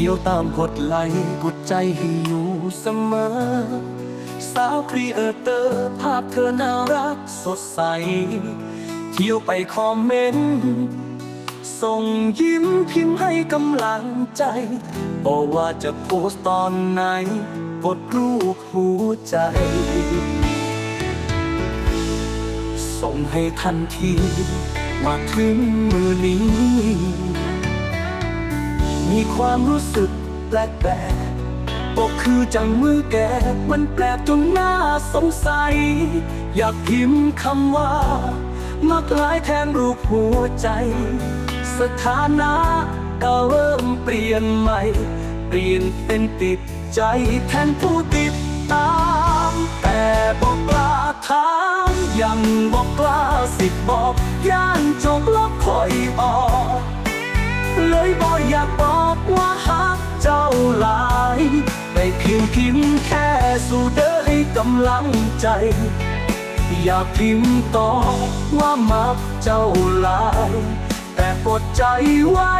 ที่ยวตามกดไหลกดใจให้อยู่เสมอ สาวครีเอเตอร์ภาพเธอน่ารักสดใส เที่ยวไปคอมเมนต์ส่งยิ้มพิมพ์ให้กำลังใจบอกว่าจะโพสต์ตอนไหนกดรูปหัวใจ ส่งให้ทันที มาถึงมือนี้ มีความรู้สึกแปลกแปลกบอกคือจังมือแก มันแปลกจนน่าสงสัย อยากพิมพ์คำว่ามักลายแทนรูปหัวใจ สถานะก็เริ่มเปลี่ยนใหม่ เปลี่ยนเป็นติดใจแทนผู้ติดตาม แต่บอกกล้าถามยังบอกกล้าสิบอกย่านจบลับคอยออก พียงพิมพ์แค่สู่เด้อให้กำลังใจ อยากพิมพ์ต่อว่ามักเจ้าลายแต่ปดใจไว้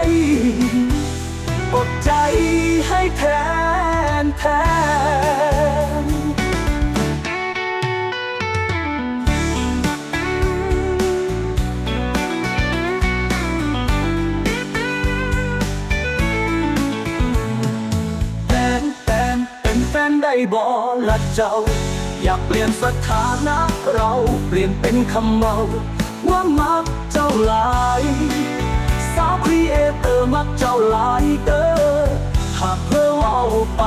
ฟนได้บอละเจ้า อยากเปลี่ยนสถานะเราเปลี่ยนเป็นคำเมาว่ามักเจ้าหลายสาวครีเอเตอร์มักเจ้าหลายเด้อหากเพื่อเอาไป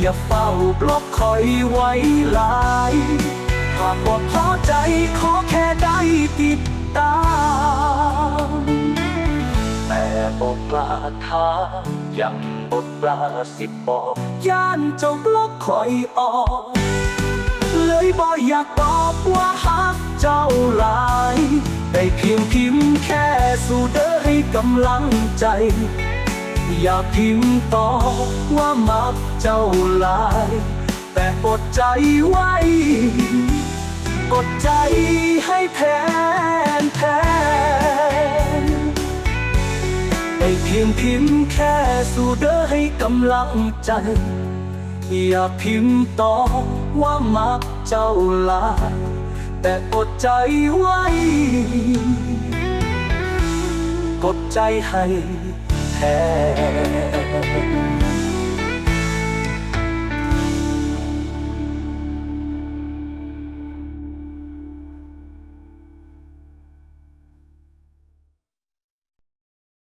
อย่าเฝ้าบล็อกคอยไว้หลายหากบ่พอใจขอแค่ได้ติดตาม บอกกล้าถายังบอกกล้าสิบอกย่านเจ้าบล็อกคอยออกเลยบอกอยากบอกว่าฮักเจ้าหลายได้เพียงพิมพ์แค่สู่เด้อให้กำลังใจ อยากพิมพ์ต่อว่ามักเจ้าหลาย แต่อดใจไว้ ได้เพียงพิมพ์แค่สู่เด้อให้กำลังใจ อย่าพิมพ์ต่อว่ามักเจ้าลา แต่อดใจไว้ กดใจให้แทน